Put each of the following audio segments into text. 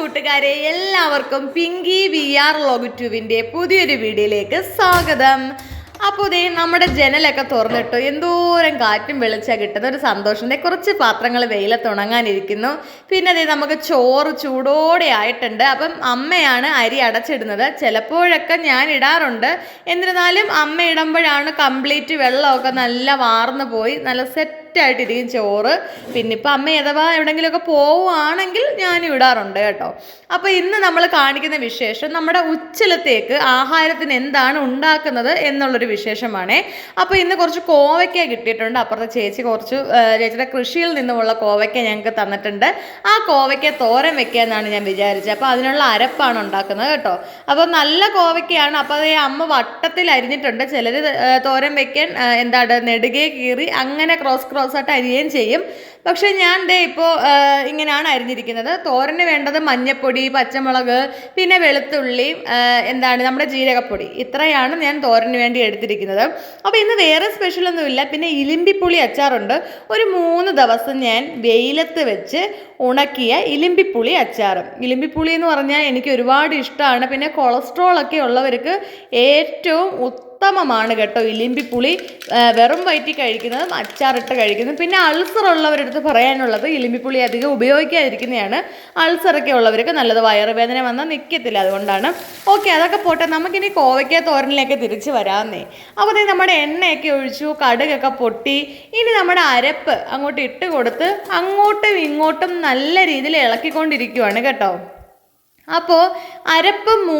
കൂട്ടുകാരെ എല്ലാവർക്കും Pinky V R ലോഗുറ്റുവിന്റെ പുതിയൊരു വീഡിയോയിലേക്ക് സ്വാഗതം. അപ്പോൾ ഇതേ നമ്മുടെ ജനലൊക്കെ തുറന്നിട്ട് എന്തോരം കാറ്റും വെളിച്ചാൽ കിട്ടുന്ന ഒരു സന്തോഷം. ദേ കുറച്ച് പാത്രങ്ങൾ വെയിലത്ത് ഉണങ്ങാനിരിക്കുന്നു. പിന്നെ അതേ നമുക്ക് ചോറ് ചൂടോടെ ആയിട്ടുണ്ട്. അപ്പം അമ്മയാണ് അരി അടച്ചിടുന്നത്. ചിലപ്പോഴൊക്കെ ഞാൻ ഇടാറുണ്ട്. എന്നിരുന്നാലും അമ്മ ഇടുമ്പോഴാണ് കംപ്ലീറ്റ് വെള്ളമൊക്കെ നല്ല വാർന്നു പോയി നല്ല സെറ്റ് സെറ്റായിട്ടിരിക്കും ചോറ്. പിന്നെ ഇപ്പം അമ്മ അഥവാ എവിടെയെങ്കിലുമൊക്കെ പോവുകയാണെങ്കിൽ ഞാൻ ഇടാറുണ്ട് കേട്ടോ. അപ്പോൾ ഇന്ന് നമ്മൾ കാണിക്കുന്ന വിശേഷം നമ്മുടെ ഉച്ചലത്തേക്ക് ആഹാരത്തിന് എന്താണ് ഉണ്ടാക്കുന്നത് എന്നുള്ളൊരു വിശേഷമാണേ. അപ്പോൾ ഇന്ന് കുറച്ച് കോവയ്ക്ക കിട്ടിയിട്ടുണ്ട്. അപ്പുറത്തെ ചേച്ചി കുറച്ച് ചേച്ചിയുടെ കൃഷിയിൽ നിന്നുമുള്ള കോവയ്ക്ക ഞങ്ങൾക്ക് തന്നിട്ടുണ്ട്. ആ കോവയ്ക്ക തോരൻ എന്നാണ് ഞാൻ വിചാരിച്ചത്. അപ്പോൾ അതിനുള്ള അരപ്പാണ് ഉണ്ടാക്കുന്നത് കേട്ടോ. അപ്പോൾ നല്ല കോവയ്ക്കയാണ്. അപ്പോൾ അത് അമ്മ വട്ടത്തിൽ അരിഞ്ഞിട്ടുണ്ട്. ചിലർ തോരൻ വെക്കാൻ എന്താണ് നെടുകെ കീറി അങ്ങനെ ക്രോസ് ക്രോസ് ആയിട്ട് അരിയുകയും ചെയ്യും. പക്ഷേ ഞാൻ ദേ ഇപ്പോൾ ഇങ്ങനെയാണ് അരിഞ്ഞിരിക്കുന്നത്. തോരന് വേണ്ടത് മഞ്ഞപ്പൊടി പച്ചമുളക് പിന്നെ വെളുത്തുള്ളി എന്താണ് നമ്മുടെ ജീരകപ്പൊടി. ഇത്രയാണ് ഞാൻ തോരന് വേണ്ടി എടുത്തിരിക്കുന്നത്. അപ്പോൾ ഇന്ന് വേറെ സ്പെഷ്യലൊന്നുമില്ല പിന്നെ ഇലിമ്പിപ്പുളി അച്ചാറുണ്ട്. ഒരു മൂന്ന് ദിവസം ഞാൻ വെയിലത്ത് വെച്ച് ഉണക്കിയ ഇലിമ്പിപ്പുളി അച്ചാറും. ഇലിമ്പിപ്പുളി എന്ന് പറഞ്ഞാൽ എനിക്ക് ഒരുപാട് ഇഷ്ടമാണ്. പിന്നെ കൊളസ്ട്രോൾ ഒക്കെ ഉള്ളവർക്ക് ഏറ്റവും ഉത്തമമാണ് കേട്ടോ ഇലിമ്പിപ്പുളി. വെറും വയറ്റി കഴിക്കുന്നതും അച്ചാറിട്ട് കഴിക്കുന്നതും. പിന്നെ അൾസർ ഉള്ളവരടുത്ത് പറയാനുള്ളത് ഇലിമ്പിപ്പുളി അധികം ഉപയോഗിക്കാതിരിക്കുന്നതാണ്. അൾസറൊക്കെ ഉള്ളവർക്ക് നല്ലത് വയറുവേദന വന്നാൽ നിൽക്കത്തില്ല അതുകൊണ്ടാണ്. ഓക്കെ അതൊക്കെ പോട്ടെ. നമുക്കിനി കോവയ്ക്ക തോരനിലേക്ക് തിരിച്ച് വരാമെന്നേ. അപ്പോൾ നമ്മുടെ എണ്ണയൊക്കെ ഒഴിച്ചു കടുകൊക്കെ പൊട്ടി ഇനി നമ്മുടെ അരപ്പ് അങ്ങോട്ട് ഇട്ട് കൊടുത്ത് അങ്ങോട്ടും ഇങ്ങോട്ടും നല്ല രീതിയിൽ ഇളക്കിക്കൊണ്ടിരിക്കുവാണ് കേട്ടോ. അപ്പോൾ അരപ്പ് മൂ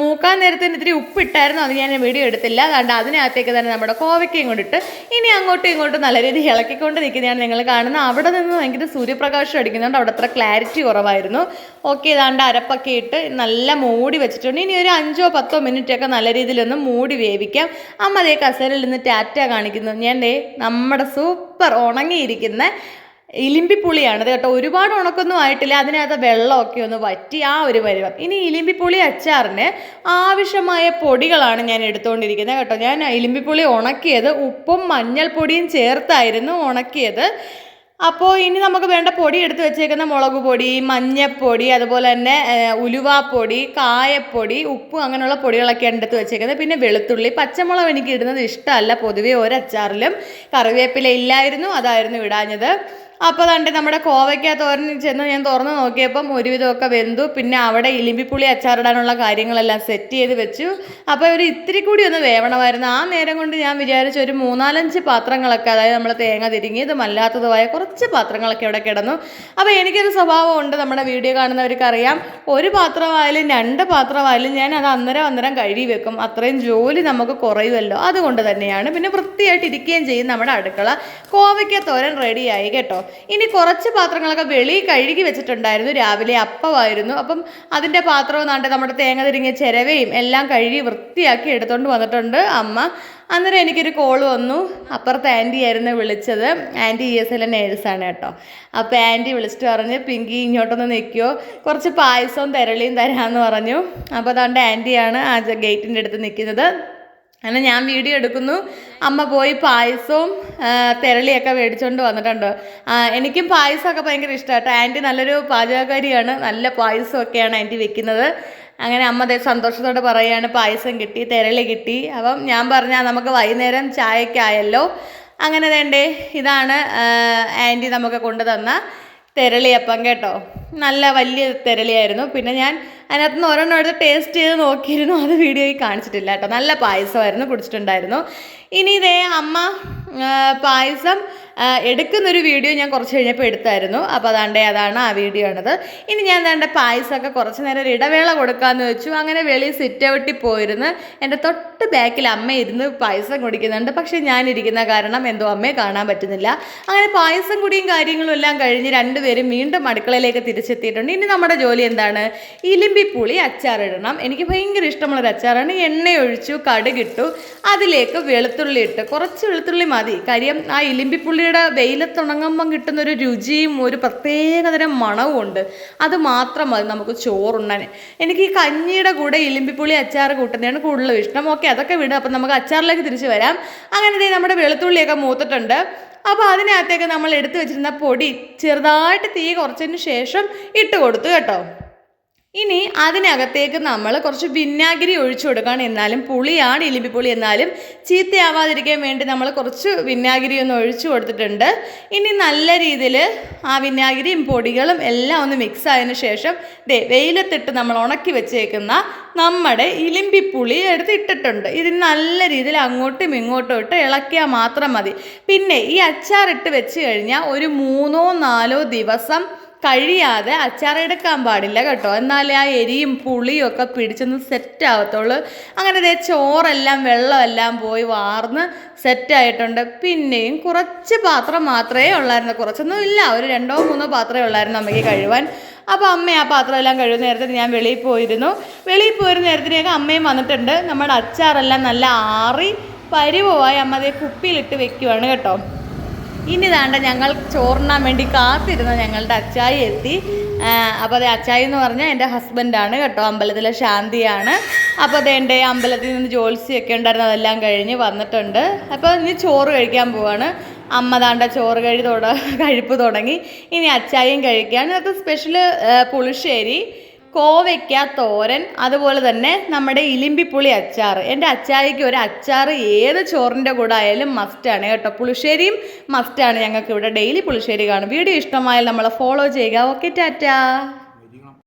മൂക്കാൻ നേരത്തിന് ഇത്തിരി ഉപ്പിട്ടായിരുന്നു. അത് ഞാൻ വീഡിയോ എടുത്തില്ല. അതുകൊണ്ട് അതിനകത്തേക്ക് തന്നെ നമ്മുടെ കോവയ്ക്കയും കൊണ്ടിട്ട് ഇനി അങ്ങോട്ടും ഇങ്ങോട്ടും നല്ല രീതിയിൽ ഇളക്കിക്കൊണ്ട് നിൽക്കുന്നതാണ് നിങ്ങൾ കാണുന്നത്. അവിടെ നിന്ന് ഭയങ്കര സൂര്യപ്രകാശം അടിക്കുന്നുണ്ട്. അവിടെ അത്ര ക്ലാരിറ്റി കുറവായിരുന്നു. ഓക്കെ ഇതാണ്ട് അരപ്പൊക്കെ ഇട്ട് നല്ല മൂടി വെച്ചിട്ടുണ്ട്. ഇനി ഒരു അഞ്ചോ പത്തോ മിനിറ്റൊക്കെ നല്ല രീതിയിലൊന്ന് മൂടി വേവിക്കാം. അമ്മ അതേ കസേരയിൽ നിന്ന് ടാറ്റ കാണിക്കുന്നു. ഞാൻ നമ്മുടെ സൂപ്പർ ഉണങ്ങിയിരിക്കുന്ന ഇലിമ്പിപ്പുളിയാണ്. അത് കേട്ടോ ഒരുപാട് ഉണക്കൊന്നും ആയിട്ടില്ല. അതിനകത്ത് വെള്ളമൊക്കെ ഒന്ന് വറ്റി ആ ഒരു പരിവം. ഇനി ഇലിമ്പിപ്പുളി അച്ചാറിന് ആവശ്യമായ പൊടികളാണ് ഞാൻ എടുത്തുകൊണ്ടിരിക്കുന്നത് കേട്ടോ. ഞാൻ ഇലിമ്പിപ്പുളി ഉണക്കിയത് ഉപ്പും മഞ്ഞൾപ്പൊടിയും ചേർത്തായിരുന്നു ഉണക്കിയത്. അപ്പോൾ ഇനി നമുക്ക് വേണ്ട പൊടി എടുത്ത് വെച്ചേക്കുന്ന മുളക് പൊടി മഞ്ഞപ്പൊടി അതുപോലെ തന്നെ ഉലുവാപ്പൊടി കായപ്പൊടി ഉപ്പ് അങ്ങനെയുള്ള പൊടികളൊക്കെയാണ് എടുത്ത് വെച്ചേക്കുന്നത്. പിന്നെ വെളുത്തുള്ളി പച്ചമുളക് എനിക്ക് ഇടുന്നത് ഇഷ്ടമല്ല. പൊതുവേ ഒരച്ചാറിലും കറിവേപ്പില ഇല്ലായിരുന്നു. അതായിരുന്നു ഇടാഞ്ഞത്. അപ്പോൾ കണ്ട് നമ്മുടെ കോവയ്ക്ക തോരൻ ചെന്ന് ഞാൻ തുറന്ന് നോക്കിയപ്പം ഒരുവിധമൊക്കെ വെന്തു. പിന്നെ അവിടെ ഇലിമ്പിപ്പുളി അച്ചാറിടാനുള്ള കാര്യങ്ങളെല്ലാം സെറ്റ് ചെയ്ത് വെച്ചു. അപ്പോൾ ഒരു ഇത്തിരി കൂടി ഒന്ന് വേവണമായിരുന്നു. ആ നേരം കൊണ്ട് ഞാൻ വിചാരിച്ചു ഒരു മൂന്നാലഞ്ച് പാത്രങ്ങളൊക്കെ അതായത് നമ്മൾ തേങ്ങ തിരിങ്ങിയതും അല്ലാത്തതുമായ കുറച്ച് പാത്രങ്ങളൊക്കെ ഇവിടെ കിടന്നു. അപ്പോൾ എനിക്കൊരു സ്വഭാവമുണ്ട് നമ്മുടെ വീഡിയോ കാണുന്നവർക്ക് അറിയാം ഒരു പാത്രമായാലും രണ്ട് പാത്രമായാലും ഞാൻ അത് അന്നേരം അന്നേരം കഴുകി വെക്കും. അത്രയും ജോലി നമുക്ക് കുറയുമല്ലോ. അതുകൊണ്ട് തന്നെയാണ്. പിന്നെ വൃത്തിയായിട്ട് ഇരിക്കുകയും ചെയ്യും നമ്മുടെ അടുക്കള. കോവയ്ക്ക തോരൻ റെഡിയായി കേട്ടോ. ഇനി കുറച്ച് പാത്രങ്ങളൊക്കെ വെളി കഴുകി വെച്ചിട്ടുണ്ടായിരുന്നു. രാവിലെ അപ്പമായിരുന്നു. അപ്പം അതിന്റെ പാത്രവും നാണ്ട് നമ്മുടെ തേങ്ങ തിരിങ്ങിയ ചിരവയും എല്ലാം കഴുകി വൃത്തിയാക്കി എടുത്തുകൊണ്ട് വന്നിട്ടുണ്ട് അമ്മ. അന്നേരം എനിക്കൊരു കോൾ വന്നു. അപ്പുറത്തെ ആന്റി ആയിരുന്നു വിളിച്ചത്. ആന്റി ഇ എസ് എല്ലാം നേഴ്സാണ് കേട്ടോ. അപ്പോൾ ആന്റി വിളിച്ചിട്ട് പറഞ്ഞ് പിങ്കി ഇങ്ങോട്ടൊന്ന് നിൽക്കുമോ കുറച്ച് പായസവും തിരളിയും തരാമെന്ന് പറഞ്ഞു. അപ്പോൾ അതുകൊണ്ട് ആന്റിയാണ് ആ ഗേറ്റിന്റെ അടുത്ത് നിൽക്കുന്നത്. അങ്ങനെ ഞാൻ വീഡിയോ എടുക്കുന്നു. അമ്മ പോയി പായസവും തിരളിയൊക്കെ മേടിച്ചുകൊണ്ട് വന്നിട്ടുണ്ട്. എനിക്കും പായസമൊക്കെ ഭയങ്കര ഇഷ്ടമാണ് ആന്റി നല്ലൊരു പാചകക്കാരിയാണ് നല്ല പായസമൊക്കെയാണ് ആന്റി വെക്കുന്നത്. അങ്ങനെ അമ്മ അതേ സന്തോഷത്തോടെ പറയുകയാണ് പായസം കിട്ടി തിരളി കിട്ടി. അപ്പം ഞാൻ പറഞ്ഞാൽ നമുക്ക് വൈകുന്നേരം ചായക്കായല്ലോ. അങ്ങനെ വേണ്ടേ ഇതാണ് ആന്റി നമുക്ക് കൊണ്ടുതന്ന തെരളിയപ്പം കേട്ടോ. നല്ല വലിയ തെരളിയായിരുന്നു. പിന്നെ ഞാൻ അതിനകത്ത് നിന്ന് ഒരെണ്ണം എടുത്ത് ടേസ്റ്റ് ചെയ്ത് നോക്കിയിരുന്നു. അത് വീഡിയോയിൽ കാണിച്ചിട്ടില്ല കേട്ടോ. നല്ല പായസമായിരുന്നു കുടിച്ചിട്ടുണ്ടായിരുന്നു. ഇനി ഇതേ അമ്മ പായസം എടുക്കുന്നൊരു വീഡിയോ ഞാൻ കുറച്ച് കഴിഞ്ഞപ്പോൾ എടുത്തായിരുന്നു. അപ്പോൾ അതാണ്ട് അതാണ് ആ വീഡിയോ ആണത്. ഇനി ഞാൻ എന്താണ്ട് പായസമൊക്കെ കുറച്ച് നേരം ഒരു ഇടവേള കൊടുക്കാമെന്ന് വെച്ചു. അങ്ങനെ വെളിയിൽ സിറ്റ് ഔട്ടിൽ പോയിരുന്ന്. എന്റെ തൊട്ട് ബാക്കിൽ അമ്മ ഇരുന്ന് പായസം കുടിക്കുന്നുണ്ട്. പക്ഷേ ഞാനിരിക്കുന്ന കാരണം എന്തോ അമ്മയെ കാണാൻ പറ്റുന്നില്ല. അങ്ങനെ പായസം കുടിയും കാര്യങ്ങളും എല്ലാം കഴിഞ്ഞ് രണ്ടുപേരും വീണ്ടും അടുക്കളയിലേക്ക് തിരിച്ചെത്തിയിട്ടുണ്ട്. ഇനി നമ്മുടെ ജോലി എന്താണ്? ഇലിമ്പിപ്പുളി അച്ചാറിടണം എനിക്ക് ഭയങ്കര ഇഷ്ടമുള്ളൊരു അച്ചാറാണ്. എണ്ണ ഒഴിച്ചു കടുകിട്ടു അതിലേക്ക് വെളുത്തുള്ളി ഇട്ട് കുറച്ച് വെളുത്തുള്ളി മതി. കാര്യം ആ ഇലിമ്പിപ്പുള്ളിയുടെ വെയിലത്തുണങ്ങുമ്പം കിട്ടുന്ന ഒരു രുചിയും ഒരു പ്രത്യേകതരം മണവും ഉണ്ട് അത് മാത്രം മതി നമുക്ക് ചോറുണ്ണാൻ. എനിക്ക് ഈ കഞ്ഞിയുടെ കൂടെ ഇലിമ്പിപ്പുളി അച്ചാർ കൂട്ടുന്നതാണ് കൂടുതലും ഇഷ്ടം. ഓക്കെ അതൊക്കെ വിടും. അപ്പം നമുക്ക് അച്ചാറിലേക്ക് തിരിച്ചു വരാം. അങ്ങനെ നമ്മുടെ വെളുത്തുള്ളിയൊക്കെ മൂത്തിട്ടുണ്ട്. അപ്പോൾ അതിനകത്തേക്ക് നമ്മൾ എടുത്തു വെച്ചിരുന്ന പൊടി ചെറുതായിട്ട് തീ കുറച്ചതിന് ശേഷം ഇട്ട് കൊടുത്തു കേട്ടോ. ഇനി അതിനകത്തേക്ക് നമ്മൾ കുറച്ച് വിനാഗിരി ഒഴിച്ചു കൊടുക്കണം. എന്നാലും പുളിയാണ് ഇലിമ്പിപ്പുളി എന്നാലും ചീത്തയാവാതിരിക്കാൻ വേണ്ടി നമ്മൾ കുറച്ച് വിനാഗിരി ഒന്ന് ഒഴിച്ചു കൊടുത്തിട്ടുണ്ട്. ഇനി നല്ല രീതിയിൽ ആ വിനാഗിരിയും പൊടികളും എല്ലാം ഒന്ന് മിക്സ് ആയതിനു ശേഷം ദേ വെയിലത്തിട്ട് നമ്മൾ ഉണക്കി വെച്ചേക്കുന്ന നമ്മുടെ ഇലിമ്പിപ്പുളി എടുത്ത് ഇട്ടിട്ടുണ്ട്. ഇതിന് നല്ല രീതിയിൽ അങ്ങോട്ടും ഇങ്ങോട്ടും ഇട്ട് ഇളക്കിയാൽ മാത്രം മതി. പിന്നെ ഈ അച്ചാറിട്ട് വെച്ച് കഴിഞ്ഞാൽ ഒരു മൂന്നോ നാലോ ദിവസം കഴിയാതെ അച്ചാർ എടുക്കാൻ പാടില്ല കേട്ടോ. എന്നാലേ ആ എരിയും പുളിയും ഒക്കെ പിടിച്ചൊന്ന് സെറ്റ് ആവത്തുള്ളൂ. അങ്ങനെ ദേ ചോറെല്ലാം വെള്ളമെല്ലാം പോയി വാർന്ന് സെറ്റായിട്ടുണ്ട് പിന്നെയും കുറച്ച് പാത്രം മാത്രമേ ഉള്ളായിരുന്നു. കുറച്ചൊന്നും ഇല്ല. ഒരു രണ്ടോ മൂന്നോ പാത്രമേ ഉള്ളായിരുന്നു അമ്മയ്ക്ക് കഴിവാൻ. അപ്പോൾ അമ്മ ആ പാത്രമെല്ലാം കഴിവ് നേരത്തിന് ഞാൻ വെളിയിൽ പോയിരുന്നു. വെളിയിൽ പോയിരുന്ന നേരത്തിനൊക്കെ അമ്മയും വന്നിട്ടുണ്ട്. നമ്മുടെ അച്ചാറെല്ലാം നല്ല ആറി പരിവമായി അമ്മ അതേ കുപ്പിയിലിട്ട് വെക്കുവാണ് കേട്ടോ. ഇനി താണ്ട ഞങ്ങൾ ചോറിനാൻ വേണ്ടി കാത്തിരുന്ന ഞങ്ങളുടെ അച്ചായി എത്തി. അപ്പോൾ അതെ അച്ചായി എന്ന് പറഞ്ഞാൽ എന്റെ ഹസ്ബൻഡാണ് കേട്ടോ അമ്പലത്തിലെ ശാന്തിയാണ്. അപ്പോൾ അതെ എന്റെ അമ്പലത്തിൽ നിന്ന് ജോൽസിയൊക്കെ ഉണ്ടായിരുന്നു അതെല്ലാം കഴിഞ്ഞ് വന്നിട്ടുണ്ട്. അപ്പോൾ ഇനി ചോറ് കഴിക്കാൻ പോവാണ്. അമ്മ താണ്ട ചോറ് കഴി തുട കഴിപ്പ് തുടങ്ങി. ഇനി അച്ചായും കഴിക്കുകയാണ് അത് സ്പെഷ്യൽ പുളിശ്ശേരി കോവയ്ക്ക തോരൻ അതുപോലെ തന്നെ നമ്മുടെ ഇലിമ്പിപ്പുളി അച്ചാർ എന്റെ അച്ചായിക്ക് ഒരു അച്ചാർ ഏത് ചോറിന്റെ കൂടെ ആയാലും മസ്റ്റാണ് കേട്ടോ. പുളിശ്ശേരിയും മസ്റ്റാണ് ഞങ്ങൾക്ക് ഇവിടെ ഡെയിലി പുളിശ്ശേരി കാണും. വീഡിയോ ഇഷ്ടമായാൽ നമ്മളെ ഫോളോ ചെയ്യുക. Okay tata.